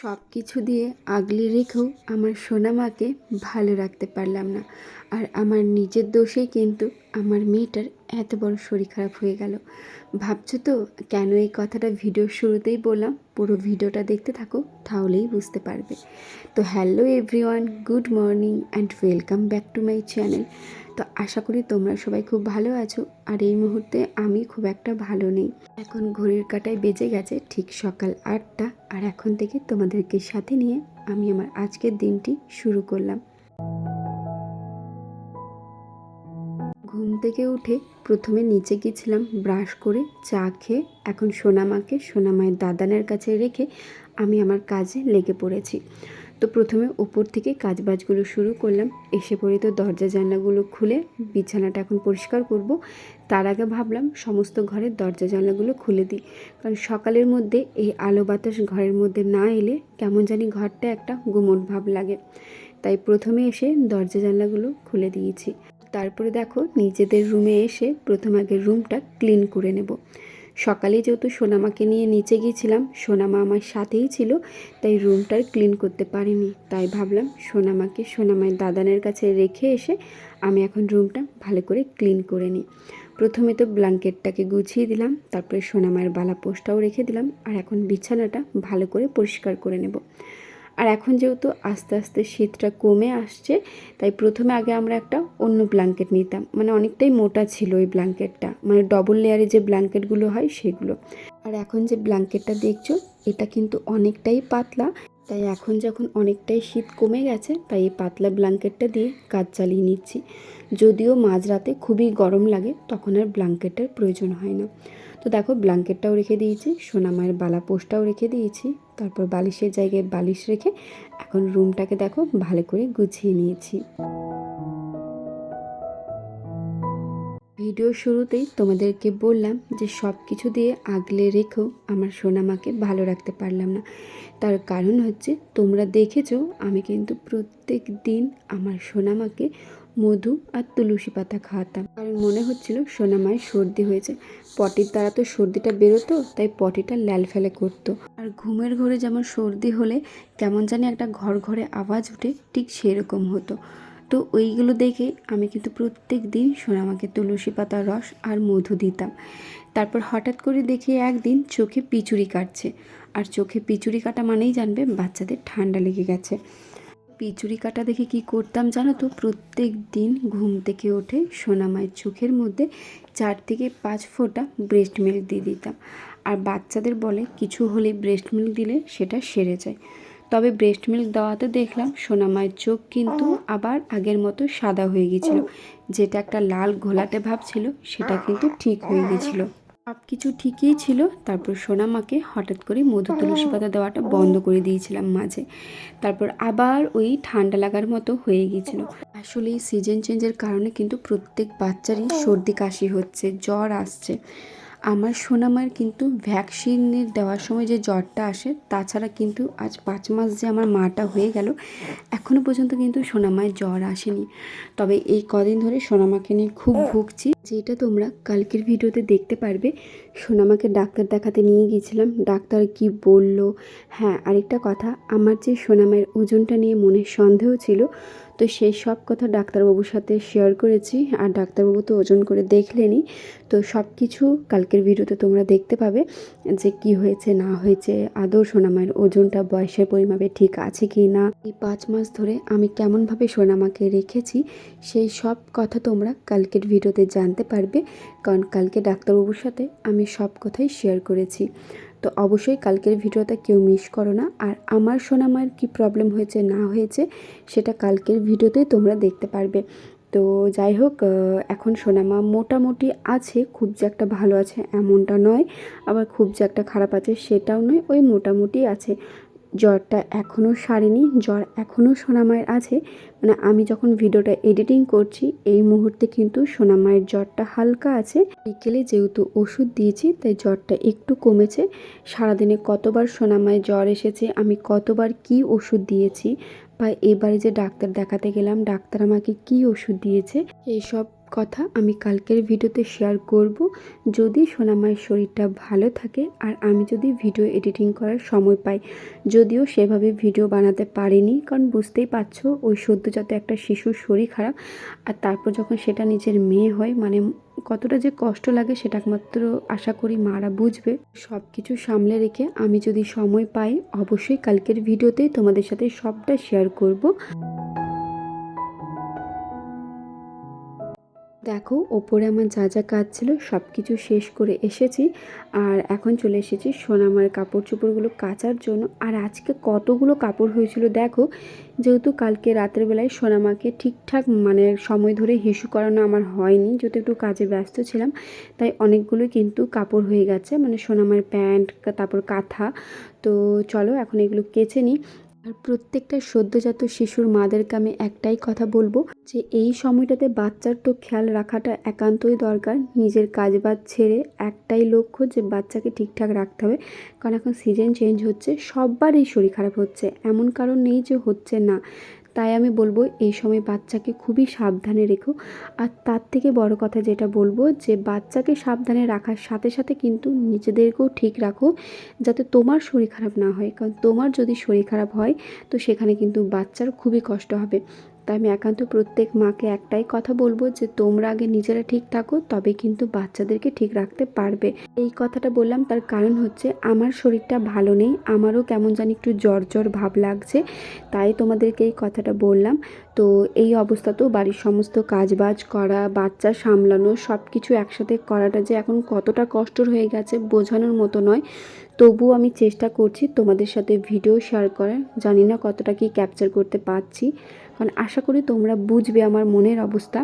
সব কিছু দিয়ে আগলে রেখেও আমার সোনামাকে ভালো রাখতে পারলাম না। আর আমার নিজের দোষেই কিন্তু আমার মেয়েটার এত বড় শরীর খারাপ হয়ে গেল। ভাবছ তো কেন এই কথাটা ভিডিওর শুরুতেই বললাম? পুরো ভিডিওটা দেখতে থাকো, তাহলেই বুঝতে পারবে। তো hello everyone good morning and welcome back to my channel তো আশা করি তোমরা সবাই খুব ভালো আছো। আর এই মুহূর্তে আমি খুব একটা ভালো নেই। এখন ঘড়ির কাটায় বেজে গেছে ঠিক সকাল আটটা। আর এখন থেকে তোমাদেরকে সাথে নিয়ে আমি আমার আজকের দিনটি শুরু করলাম। ঘুম থেকে উঠে প্রথমে নিচে গিয়েছিলাম ব্রাশ করে, চা খেয়ে, এখন সোনামাকে, সোনামায়ের দাদানের কাছে রেখে আমি আমার কাজে লেগে পড়েছি। তো প্রথমে ওপর থেকে কাজবাজগুলো শুরু করলাম। এসে পড়ে তো দরজা জানলাগুলো খুলে বিছানাটা এখন পরিষ্কার করব। তার আগে ভাবলাম সমস্ত ঘরের দরজা জানলাগুলো খুলে দিই। কারণ সকালের মধ্যে এই আলো বাতাস ঘরের মধ্যে না এলে কেমন জানি ঘরটা একটা গুমট ভাব লাগে। তাই প্রথমে এসে দরজা জানলাগুলো খুলে দিয়েছি। তারপরে দেখো নিজেদের রুমে এসে প্রথম আগে রুমটা ক্লিন করে নেব। সকালে যেহেতু সোনামাকে নিয়ে নিচে গিয়েছিলাম, সোনামা আমার সাথেই ছিল, তাই রুমটার ক্লিন করতে পারিনি। তাই ভাবলাম সোনামাকে সোনামায়ের দাদানের কাছে রেখে এসে আমি এখন রুমটা ভালো করে ক্লিন করে নিই। প্রথমে তো ব্ল্যাঙ্কেটটাকে গুছিয়ে দিলাম, তারপরে সোনামায়ের বালা পোস্টটাও রেখে দিলাম, আর এখন বিছানাটা ভালো করে পরিষ্কার করে নেব। আর এখন যেহেতু আস্তে আস্তে শীতটা কমে আসছে, তাই প্রথমে আগে আমরা একটা অন্য ব্ল্যাঙ্কেট নিতাম। মানে অনেকটাই মোটা ছিল ওই ব্ল্যাঙ্কেটটা মানে ডবল লেয়ারে যে ব্ল্যাঙ্কেটগুলো হয় সেগুলো। আর এখন যে ব্ল্যাঙ্কেটটা দেখছ, এটা কিন্তু অনেকটাই পাতলা। তাই এখন যখন অনেকটাই শীত কমে গেছে, তাই এই পাতলা ব্ল্যাঙ্কেটটা দিয়ে কাজ চালিয়ে নিচ্ছি। যদিও মাঝরাতে খুবই গরম লাগে, তখন আর ব্ল্যাঙ্কেটের প্রয়োজন হয় না। তো দেখো ব্ল্যাঙ্কেটটাও রেখে দিয়েছি সোনামায়ের বালা পোস্টটাও রেখে দিয়েছি। তারপর বালিশের জায়গায় বালিশ রেখে এখন রুমটাকে দেখো ভালো করে গুছিয়ে নিয়েছি। ভিডিও শুরুতেই তোমাদেরকে বললাম যে সব কিছু দিয়ে আগলে রেখেও আমার সোনামাকে ভালো রাখতে পারলাম না। তার কারণ হচ্ছে তোমরা দেখেছ, আমি কিন্তু প্রত্যেক দিন আমার সোনামাকে মধু আর তুলসী পাতা খাওয়াতাম। কারণ মনে হচ্ছিল সোনামায়ের সর্দি হয়েছে। পটির দ্বারা তো সর্দিটা বেরোতো, তাই পটিটা ল্যাল ফেলে করতো। আর ঘুমের ঘরে যেমন সর্দি হলে, কেমন জানি একটা ঘর ঘরে আওয়াজ উঠে ঠিক সেরকম হতো। তো ওইগুলো দেখে আমি কিন্তু প্রত্যেক দিন সোনামাকে তুলসী পাতার রস আর মধু দিতাম। তারপর হঠাৎ করে দেখি একদিন চোখে পিচুরি কাটছে। আর চোখে পিচুরি কাটা মানেই জানবে বাচ্চাদের ঠান্ডা লেগে গেছে। পিচুরি কাটা দেখে কি করতাম জানো তো? প্রত্যেক দিন ঘুম থেকে উঠে সোনামায়ের চোখের মধ্যে চার থেকে পাঁচ ফোঁটা ব্রেস্ট মিল্ক দিয়ে দিতাম। আর বাচ্চাদের বলে, কিছু হলে ব্রেস্ট মিল্ক দিলে সেটা সেরে যায়। তবে ব্রেস্ট মিল্ক দেওয়াতে দেখলাম সোনামায়ের চোখ কিন্তু আবার আগের মতো সাদা হয়ে গেছিল। যেটা একটা লাল ঘোলাটে ভাব ছিল, সেটা কিন্তু ঠিক হয়ে গেছিল। সব কিছু ঠিকই ছিল। তারপর সোনামাকে হঠাৎ করে মধু তুলসী পাতা দেওয়াটা বন্ধ করে দিয়েছিলাম মাঝে। তারপর আবার ওই ঠান্ডা লাগার মতো হয়ে গিয়েছিল। আসলে এই সিজন চেঞ্জের কারণে কিন্তু প্রত্যেক বাচ্চারই সর্দি কাশি হচ্ছে, জ্বর আসছে। আমার সোনামার কিন্তু ভ্যাকসিনের দেওয়ার সময় যে জ্বরটা আসে, তাছাড়া কিন্তু আজ পাঁচ মাস যে আমার মাটা হয়ে গেল এখনও পর্যন্ত কিন্তু সোনামায়ের জ্বর আসেনি। তবে এই কদিন ধরে সোনামাকে নিয়ে খুব ভুগছি। যেটা তোমরা কালকের ভিডিওতে দেখতে পারবে, সোনামাকে ডাক্তার দেখাতে নিয়ে গিয়েছিলাম। ডাক্তার কি বলল? হ্যাঁ আরেকটা কথা, আমার যে সোনামায়ের ওজনটা নিয়ে মনে সন্দেহ ছিল তো সেই সব কথা ডাক্তারবাবুর সাথে শেয়ার করেছি আর ডাক্তারবাবু তো ওজন করে দেখলেনি তো সব কিছু কালকের ভিডিওতে তোমরা দেখতে পাবে যে কি হয়েছে, না হয়েছে। আদৌ সোনামায়ের ওজনটা, বয়সের পরিমাপে ঠিক আছে কি না? এই পাঁচ মাস ধরে আমি কেমনভাবে সোনামাকে রেখেছি, সেই সব কথা তোমরা কালকের ভিডিওতে জানতে পারবে। কারণ কালকে ডাক্তারবাবুর সাথে আমি সব কথাই শেয়ার করেছি। তো অবশ্যই কালকের ভিডিওটা কেউ মিস করো না। আর আমার সোনামায়ের কি প্রবলেম হয়েছে, না হয়েছে, সেটা কালকের ভিডিওতেই তোমরা দেখতে পারবে। তো যাই হোক এখন সোনামা মোটামুটি আছে, খুব যে একটা ভালো আছে এমনটা নয়। আবার খুব যে একটা খারাপ আছে, সেটাও নয়, ওই মোটামুটি আছে। জ্বরটা এখনও সারেনি, জ্বর এখনও সোনামায়ের আছে। মানে আমি যখন ভিডিওটা এডিটিং করছি, এই মুহূর্তে কিন্তু সোনামায়ের জ্বরটা হালকা আছে। বিকেলে যেহেতু ওষুধ দিয়েছি, তাই জ্বরটা একটু কমেছে। সারাদিনে কতবার সোনামায়ের জ্বর এসেছে, আমি কতবার কি ওষুধ দিয়েছি, বা এবারে যে ডাক্তার দেখাতে গেলাম, ডাক্তার আমাকে কি ওষুধ দিয়েছে, এইসব কথা আমি কালকের ভিডিওতে শেয়ার করব। যদি সোনামায়ের শরীরটা ভালো থাকে আর আমি যদি ভিডিও এডিটিং করার সময় পাই, যদিও সেভাবে ভিডিও বানাতে পারিনি, কারণ বুঝতেই পারছ ওই সদ্যজাত একটা শিশুর শরীর খারাপ আর তারপর যখন সেটা নিজের মেয়ে হয় মানে কতটা যে কষ্ট লাগে সেটা একমাত্র আশা করি মারা বুঝবে। সব কিছু সামলে রেখে আমি যদি সময় পাই, অবশ্যই কালকের ভিডিওতেই তোমাদের সাথে সবটা শেয়ার করব। দেখো, ওপরে আমার যা যা কাজ ছিল সব কিছু শেষ করে এসেছি। আর এখন চলে এসেছি সোনামার কাপড় চোপড়গুলো কাচার জন্য। আর আজকে কতগুলো কাপড় হয়েছিল দেখো, যেহেতু কালকে রাতের বেলায় সোনামাকে ঠিকঠাক মানে সময় ধরে হিসু করানো আমার হয়নি, যেহেতু একটু কাজে ব্যস্ত ছিলাম, তাই অনেকগুলোই কিন্তু কাপড় হয়ে গেছে মানে সোনামার প্যান্ট, তারপর কাঁথা। তো চলো এখন এগুলো কেচে নিই। আর প্রত্যেকটা সদ্যজাত শিশুর মাদেরকে আমি একটাই কথা বলব যে এই সময়টাতে বাচ্চার তো খেয়াল রাখাটা একান্তই দরকার। নিজের কাজ বাজ ছেড়ে একটাই লক্ষ্য যে বাচ্চাকে ঠিকঠাক রাখতে হবে। কারণ এখন সিজন চেঞ্জ হচ্ছে, সববারই শরীর খারাপ হচ্ছে। এমন কারণ নেই যে হচ্ছে না। তাই আমি বলব, এই সময় বাচ্চাকে খুবই সাবধানে রেখো। আর তার থেকে বড় কথা যেটা বলব, যে বাচ্চাকে সাবধানে রাখার সাথে সাথে কিন্তু নিজেদেরকেও ঠিক রাখো, যাতে তোমার শরীর খারাপ না হয়। কারণ তোমার যদি শরীর খারাপ হয়, তো সেখানে কিন্তু বাচ্চার খুবই কষ্ট হবে। তাই আমি একান্ত প্রত্যেক মাকে একটাই কথা বলব যে তোমরা আগে নিজেরা ঠিক থাকো, তবে কিন্তু বাচ্চাদেরকে ঠিক রাখতে পারবে। এই কথাটা বললাম তার কারণ হচ্ছে আমার শরীরটা ভালো নেই, আমারও কেমন জানি একটু জ্বর জ্বর ভাব লাগছে, তাই তোমাদেরকে এই কথাটা বললাম। তো এই অবস্থাতেও বাড়ির সমস্ত কাজবাজ করা, বাচ্চা সামলানো সব কিছু একসাথে করাটা যে এখন কতটা কষ্টর হয়ে গেছে বোঝানোর মতো নয়। তবুও আমি চেষ্টা করছি তোমাদের সাথে ভিডিও শেয়ার করার, জানি না কতটা কি ক্যাপচার করতে পারছি। কারণ আশা করি তোমরা বুঝবে আমার মনের অবস্থা।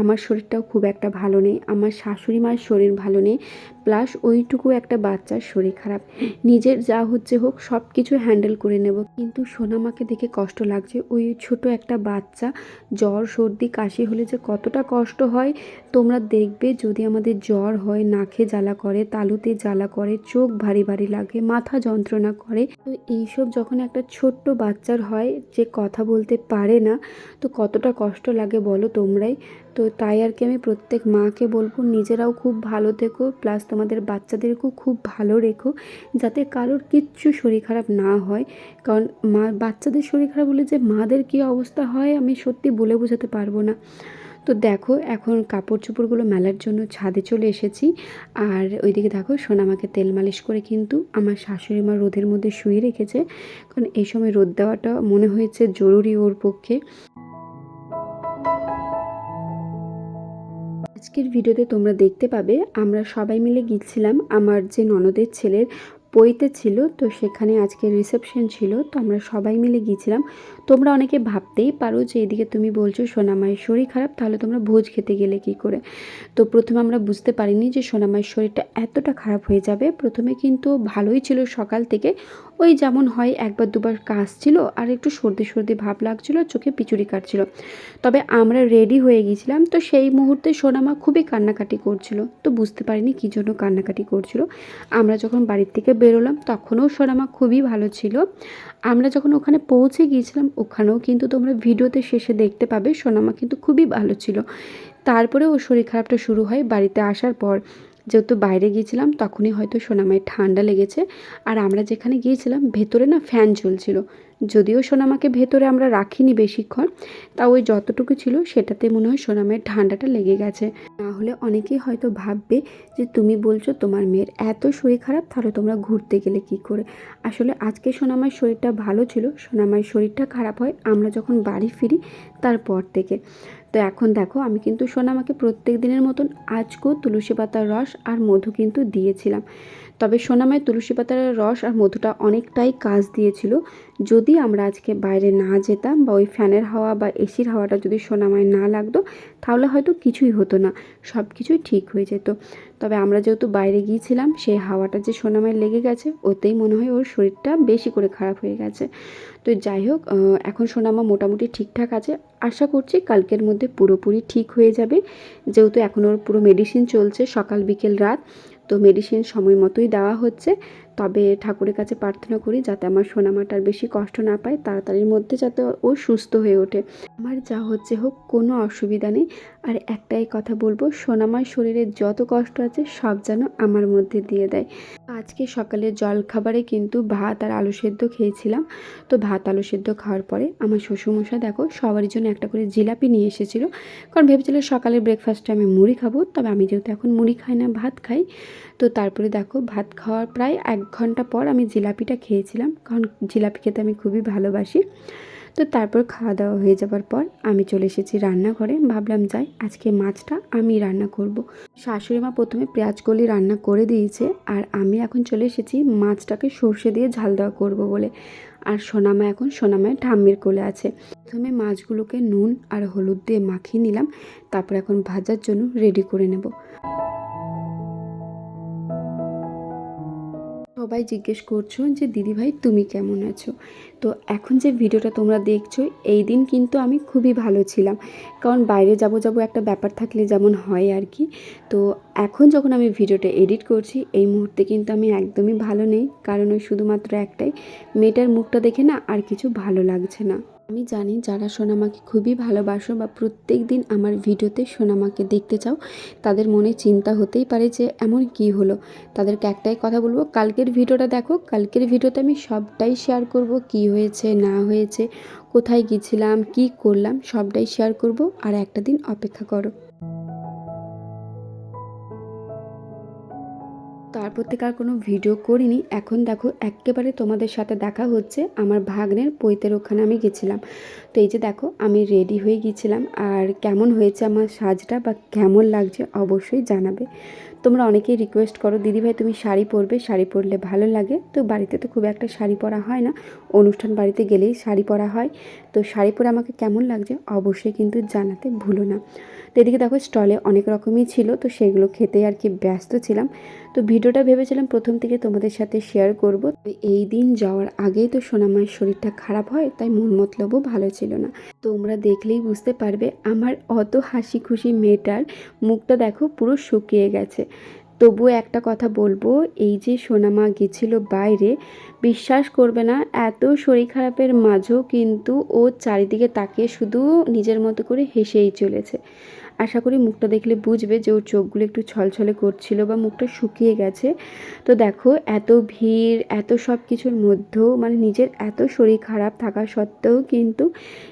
আমার শরীরটাও খুব একটা ভালো নেই, আমার শাশুড়ি মায়ের শরীর ভালো নেই প্লাস ওইটুকু একটা বাচ্চার শরীর খারাপ। নিজের যা হচ্ছে হোক সব কিছু হ্যান্ডেল করে নেব। কিন্তু সোনামাকে দেখে কষ্ট লাগছে, ওই ছোট একটা বাচ্চা, জ্বর, সর্দি, কাশি হলে যে কতটা কষ্ট হয়। তোমরা দেখবে যদি আমাদের জ্বর হয়, নাকে জ্বালা করে, তালুতে জ্বালা করে, চোখ ভারী ভারী লাগে, মাথা যন্ত্রণা করে। তো এইসব যখন একটা ছোট্ট বাচ্চার হয়, যে কথা বলতে পারে না, তো কতটা কষ্ট লাগে বলো তোমরাই। তো তাই আর কি আমি প্রত্যেক মাকে বলব, নিজেরাও খুব ভালো থেকো প্লাস তোমাদের বাচ্চাদেরকেও খুব ভালো রেখো, যাতে কারোর কিচ্ছু শরীর খারাপ না হয়। কারণ মা, বাচ্চাদের শরীর খারাপ হলে যে মাদের কী অবস্থা হয় আমি সত্যি বলে বোঝাতে পারব না। তো দেখো, এখন কাপড় চোপড়গুলো মেলার জন্য ছাদে চলে এসেছি। আর ওইদিকে দেখো সোনামাকে তেল মালিশ করে কিন্তু আমার শাশুড়ি মা রোদের মধ্যে শুয়ে রেখেছে। কারণ এই সময় রোদ দেওয়াটা মনে হয়েছে জরুরি ওর পক্ষে। আজকের ভিডিওতে তোমরা দেখতে পাবে, আমরা সবাই মিলে গিয়েছিলাম আমার যে ননদের ছেলের পইতে ছিল, তো সেখানে আজকে রিসেপশন ছিল, তো আমরা সবাই মিলে গিয়েছিলাম। তোমরা অনেকে ভাবতেই পারো যে এদিকে তুমি বলছো সোনামায়ের শরীর খারাপ, তাহলে তোমরা ভোজ খেতে গেলে কি করে? তো প্রথমে আমরা বুঝতে পারিনি যে সোনামায়ের শরীরটা এতটা খারাপ হয়ে যাবে। প্রথমে কিন্তু ভালোই ছিল সকাল থেকে ওই যেমন হয়, একবার দুবার কাজ ছিল আর একটু সর্দি সর্দি ভাব লাগছিল, চোখে পিচুরি কাটছিল। তবে আমরা রেডি হয়ে গিয়েছিলাম, তো সেই মুহূর্তে সোনামা খুবই কান্নাকাটি করছিল। তো বুঝতে পারিনি কী জন্য কান্নাকাটি করছিল। আমরা যখন বাড়ির থেকে বেরোলাম, তখনও সোনামা খুবই ভালো ছিল। আমরা যখন ওখানে পৌঁছে গিয়েছিলাম, ওখানেও কিন্তু তোমরা ভিডিওতে শেষে দেখতে পাবে, সোনামা কিন্তু খুবই ভালো ছিল। তারপরে ওর শরীর খারাপটা শুরু হয় বাড়িতে আসার পর। যেহেতু বাইরে গিয়েছিলাম, তখনই হয়তো সোনামায়ের ঠান্ডা লেগেছে। আর আমরা যেখানে গিয়েছিলাম, ভেতরে না ফ্যান চলছিল যদিও সোনামাকে ভেতরে আমরা রাখিনি বেশিক্ষণ, তা ওই যতটুকু ছিল সেটাতে মনে হয় সোনামায়ের ঠান্ডাটা লেগে গেছে। না হলে অনেকেই হয়তো ভাববে যে তুমি বলছো তোমার মেয়ের এত শরীর খারাপ, তাহলে তোমরা ঘুরতে গেলে কি করে? আসলে আজকে সোনামায়ের শরীরটা ভালো ছিল সোনামায়ের শরীরটা খারাপ হয় আমরা যখন বাড়ি ফিরি তারপর থেকে। তো এখন দেখো, আমি কিন্তু সোনামাকে প্রত্যেক দিনের মতন আজকেও তুলসী পাতার রস আর মধু কিন্তু দিয়েছিলাম। তবে সোনামায় তুলসী পাতার রস আর মধুটা অনেকটাই কাজ দিয়েছিল। যদি আমরা আজকে বাইরে না যেতাম বা ওই ফ্যানের হাওয়া বা এসির হাওয়াটা যদি সোনামায় না লাগতো, তাহলে হয়তো কিছুই হতো না। সব কিছুই ঠিক হয়ে যেত। তবে আমরা যেহেতু বাইরে গিয়েছিলাম, সেই হাওয়াটা যে সোনামায় লেগে গেছে, ওতেই মনে হয় ওর শরীরটা বেশি করে খারাপ হয়ে গেছে। তো যাই হোক এখন সোনামা মোটামুটি ঠিকঠাক আছে। আশা করছি কালকের মধ্যে পুরোপুরি ঠিক হয়ে যাবে। যেহেতু এখন ওর পুরো মেডিসিন চলছে সকাল বিকেল রাত তো মেডিসিন সময় মতোই দেওয়া হচ্ছে। তবে ঠাকুরের কাছে প্রার্থনা করি যাতে আমার সোনামাটার বেশি কষ্ট না পায়, তাড়াতাড়ির মধ্যে যাতে ও সুস্থ হয়ে ওঠে। আমার যা হচ্ছে হোক, কোনো অসুবিধা নেই। আর একটাই কথা বলব, সোনামার শরীরে যত কষ্ট আছে, সব যেন আমার মধ্যে দিয়ে দেয়। আজকে সকালে জলখাবারে কিন্তু ভাত আর আলু সেদ্ধ খেয়েছিলাম। তো ভাত, আলু সেদ্ধ খাওয়ার পরে আমার শ্বশুরমশাই দেখো, সবারই জন্য একটা করে জিলাপি নিয়ে এসেছিল। কারণ ভেবেছিল সকালের ব্রেকফাস্টে আমি মুড়ি খাব, তবে আমি যেহেতু এখন মুড়ি খাই না, ভাত খাই তো তারপরে দেখো ভাত খাওয়ার প্রায় এক ঘণ্টা পর আমি জিলাপিটা খেয়েছিলাম। কারণ জিলাপি খেতে আমি খুবই ভালোবাসি। তো তারপর খাওয়া দাওয়া হয়ে যাবার পর আমি চলে এসেছি রান্নাঘরে। ভাবলাম, যাই, আজকে মাছটা আমি রান্না করব। শাশুড়ি মা প্রথমে পেঁয়াজ কলি রান্না করে দিয়েছে আর আমি এখন চলে এসেছি মাছটাকে সর্ষে দিয়ে ঝাল দেওয়া করব বলে। আর সোনামা এখন সোনামায় ঠাম্মির কোলে আছে। প্রথমে মাছগুলোকে নুন আর হলুদ দিয়ে মাখিয়ে নিলাম। তারপর এখন ভাজার জন্য রেডি করে নেব। সবাই জিজ্ঞেস করছ যে দিদিভাই তুমি কেমন আছো? তো এখন যে ভিডিওটা তোমরা দেখছ, এই দিন কিন্তু আমি খুবই ভালো ছিলাম। কারণ বাইরে যাব যাব একটা ব্যাপার থাকলে যেমন হয় আর কি। তো এখন যখন আমি ভিডিওটা এডিট করছি, এই মুহূর্তে কিন্তু আমি একদমই ভালো নেই। কারণ ওই শুধুমাত্র একটাই, মেয়েটার মুখটা দেখে না আর কিছু ভালো লাগছে না। আমি জানি যারা সোনামাকে খুবই ভালোবাসো বা প্রত্যেক দিন আমার ভিডিওতে সোনামাকে দেখতে চাও, তাদের মনে চিন্তা হতেই পারে যে এমন কি হলো। তাদেরকে একটাই কথা বলব, কালকের ভিডিওটা দেখো, কালকের ভিডিওতে আমি সবটাই শেয়ার করব, কি হয়েছে, না হয়েছে, কোথায় গিয়েছিলাম কি করলাম, সবটাই শেয়ার করব, আর একটা দিন অপেক্ষা করো। তারপর থেকে আর কোনো ভিডিও করিনি, এখন দেখো একেবারে তোমাদের সাথে দেখা হচ্ছে আমার ভাগ্নের পৈতের ওখানে আমি গেছিলাম। তো এই যে দেখো আমি রেডি হয়ে গিয়েছিলাম আর কেমন হয়েছে আমার সাজটা বা কেমন লাগছে অবশ্যই জানাবে। তোমরা অনেকেই রিকোয়েস্ট করো দিদিভাই তুমি শাড়ি পরবে, শাড়ি পরলে ভালো লাগে। তো বাড়িতে তো খুব একটা শাড়ি পরা হয় না। অনুষ্ঠান বাড়িতে গেলেই শাড়ি পরা হয়। তো শাড়ি পরে আমাকে কেমন লাগছে অবশ্যই কিন্তু জানাতে ভুলো না। তো এদিকে দেখো, স্টলে অনেক রকমই ছিল, তো সেগুলো খেতে আর কি ব্যস্ত ছিলাম। তো ভিডিওটা ভেবেছিলাম প্রথম থেকে তোমাদের সাথে শেয়ার করব। এই দিন যাওয়ার আগেই তো সোনামার শরীরটা খারাপ হয়, তাই মন মতলবও ভালো ছিল না। তোমরা দেখলেই বুঝতে পারবে, আমার অত হাসি খুশি মেয়েটার মুখটা দেখো পুরো শুকিয়ে গেছে। তবুও একটা কথা বলব, এই যে সোনামা গেছিল বাইরে, বিশ্বাস করবে না, এত শরীর খারাপের মাঝেও কিন্তু ও চারিদিকে তাকিয়ে শুধু নিজের মতো করে হেসেই চলেছে। আশা করি মুখটা দেখলে বুঝবে যে ওর চোখগুলো একটু ছলছলে করছিল বা মুখটা শুকিয়ে গেছে। তো দেখো, এত ভিড়, এত সব কিছুর মধ্যেও মানে নিজের এত শরীর খারাপ থাকা সত্ত্বেও কিন্তু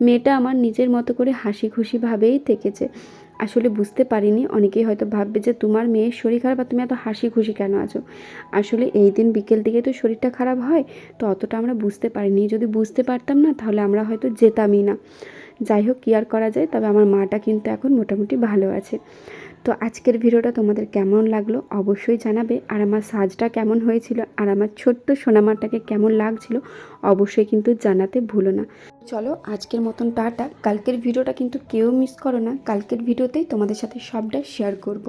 মেয়েটা আমার নিজের মতো করে হাসি খুশিভাবেই থেকেছে। আসলে বুঝতে পারিনি। অনেকেই হয়তো ভাববে যে তোমার মেয়ের শরীর খারাপ আর তুমি এত হাসি খুশি কেন আছো? আসলে এই দিন বিকেল দিকে তো শরীরটা খারাপ হয়, তো অতটা আমরা বুঝতে পারিনি। যদি বুঝতে পারতাম না, তাহলে আমরা হয়তো যেতামই না। যাই হোক, কি আর করা যায়? তবে আমার মাটা কিন্তু এখন মোটামুটি ভালো আছে। তো আজকের ভিডিওটা তোমাদের কেমন লাগল অবশ্যই জানাবে। আর আমার সাজটা কেমন হয়েছিল আর আমার ছোট্ট সোনামাটাকে কেমন লাগছিল অবশ্যই কিন্তু জানাতে ভুলো না। চলো আজকের মতন টাটা। কালকের ভিডিওটা কিন্তু কেউ মিস করো না। কালকের ভিডিওতেই তোমাদের সাথে সবটা শেয়ার করব।